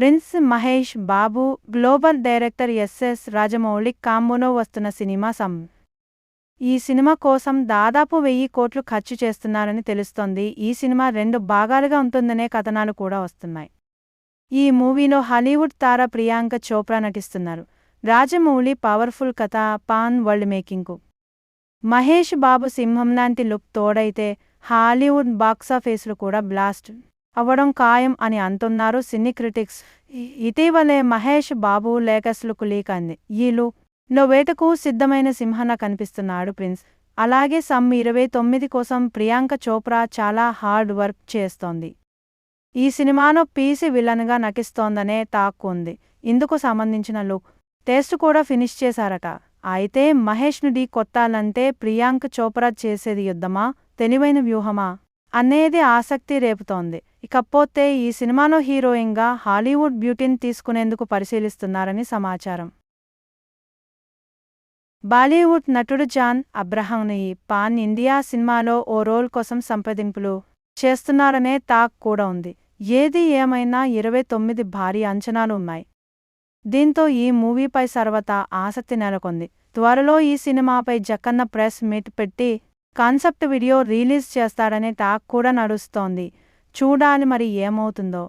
Prince Mahesh Babu global director SS Rajamouli కాంబోలో వస్తున్న cinema సం ఈ సినిమా కోసం దాదాపు వెయ్యి కోట్లు ఖర్చు చేస్తున్నారని తెలుస్తోంది. ఈ సినిమా రెండు భాగాలుగా ఉంటుందనే కథనాలు కూడా వస్తున్నాయి. ఈ మూవీలో హాలీవుడ్ తార ప్రియాంక చోప్రా నటిస్తున్నారు. రాజమౌళి పవర్ఫుల్ కథ పాన్ వరల్డ్ మేకింగ్కు మహేష్ బాబు సింహం లాంటి లుక్ తోడైతే హాలీవుడ్ బాక్సాఫీసులు కూడా బ్లాస్ట్. అవ్వడం ఖాయం అని అంటున్నారు సినీ క్రిటిక్స్. ఇటీవలే మహేష్ బాబు లేటెస్ట్ లీక్ అంది ఈ లుక్ వేటకు సిద్ధమైన సింహన కనిపిస్తున్నాడు ప్రిన్స్. అలాగే సమ్ ఇరవై తొమ్మిది కోసం ప్రియాంక చోప్రా చాలా హార్డ్ వర్క్ చేస్తోంది. ఈ సినిమాను పీసి విలన్గా నకిస్తోందనే టాక్ ఉంది. ఇందుకు సంబంధించిన లుక్ టేస్ట్ కూడా ఫినిష్ చేశారట. అయితే మహేష్ను ఢీ కొట్టాలంటే ప్రియాంక చోప్రా చేసేది యుద్ధమా? తెలివైన వ్యూహమా? అనేది ఆసక్తి రేపుతోంది. ఇకపోతే ఈ సినిమాలో హీరోయిన్గా హాలీవుడ్ బ్యూటీని తీసుకునేందుకు పరిశీలిస్తున్నారని సమాచారం. బాలీవుడ్ నటుడు జాన్ అబ్రహాంని పాన్ ఇండియా సినిమాలో ఓ రోల్ కోసం సంప్రదింపులు చేస్తున్నారనే తాక్ కూడా ఉంది. ఏది ఏమైనా ఇరవై తొమ్మిది భారీ అంచనాలు ఉన్నాయి. దీంతో ఈ మూవీపై సర్వత ఆసక్తి నెలకొంది. త్వరలో ఈ సినిమాపై జక్కన్న ప్రెస్ మీట్ పెట్టి కాన్సెప్ట్ వీడియో రిలీజ్ చేస్తాడనే టాక్ కూడా నడుస్తోంది. చూడాలి మరి ఏమవుతుందో.